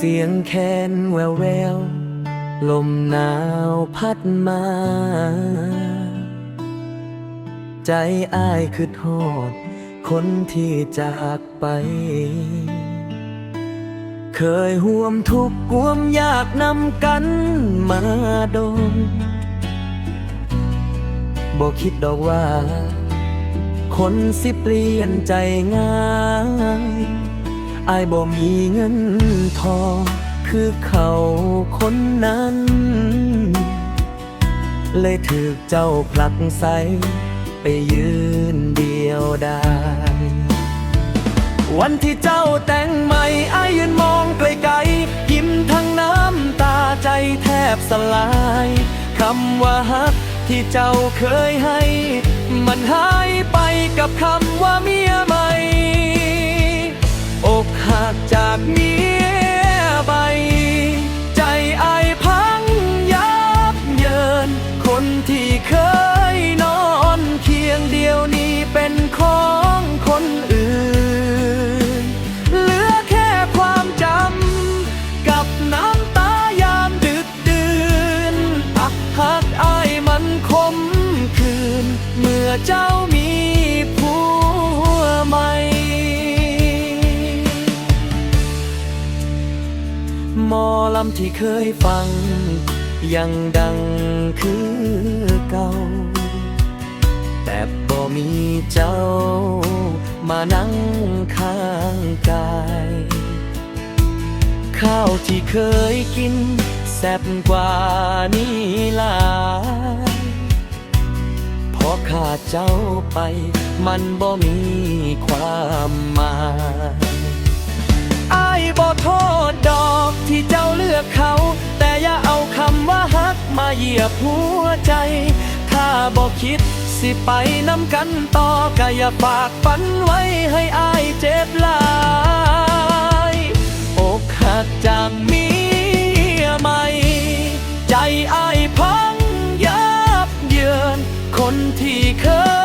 เสียงแคนแววแวว ลมหนาวพัดมา ใจอ้ายคือโทษคนที่จากไป เคยห่วมทุกข์ห่วมยากนำกันมาโดนบอกคิดดอกว่า คนสิเปลี่ยนใจง่าย อายบ่มีเงินทอง คือเขาคนนั้น เลยถือเจ้าผลักใส ไปยืนเดียวได้วันที่เจ้าแต่งใหม่อายยืนมองไกลๆยิ้มทั้งน้ำตาใจแทบสลายคำว่าฮักที่เจ้าเคยให้ มันหายไปกับคำว่าเมียใหม่ อกจากเมียใบใจไอพังยับเยิน คนที่เคยนอนเคียงเดียวนี้เป็นของคนอื่น เหลือแค่ความจำ กับน้ำตายามดึกดื่นอักหักอมันคมคืน เมื่อเจ้า ลำที่เคยฟัง ยังดังคือเก่า แต่บ่มีเจ้า มานั่งข้างกาย ข้าวที่เคยกิน แซ่บกว่านี้หลายพอขาดเจ้าไป มันบ่มีความหมาย เหยียบหัวใจ ถ้าบอกคิดสิไปน้ำกันต่อก็อย่าฝากฝันไว้ให้อายเจ็บลายอกหักจากมีใหม่ ใจอายพังยับเยินคนที่เคย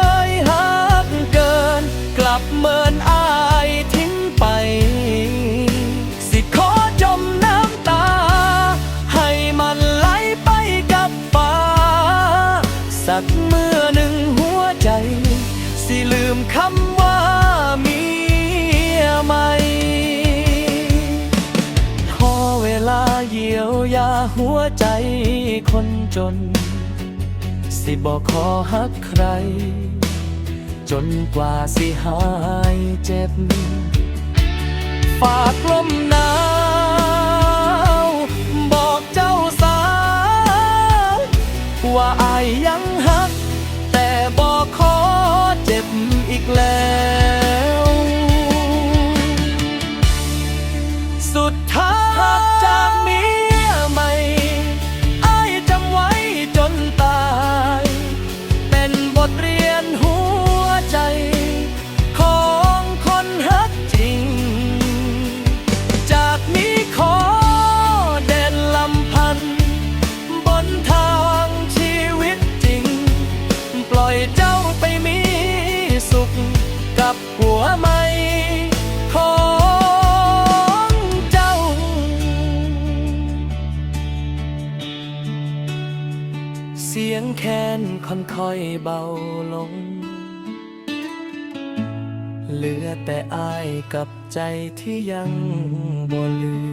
สักเมื่อหนึ่งหัวใจ สิลืมคำว่ามียใหม่ขอเวลาเยียวยาหัวใจคนจน สิบอกขอฮักใคร จนกว่าสิหายเจ็บ ฝากลมหนาวบอกเจ้าสาวว่า กับหัวใหม่ของเจ้า เสียงแคนค่อยๆเบาลง เหลือแต่อายกับใจที่ยังบ่ลืม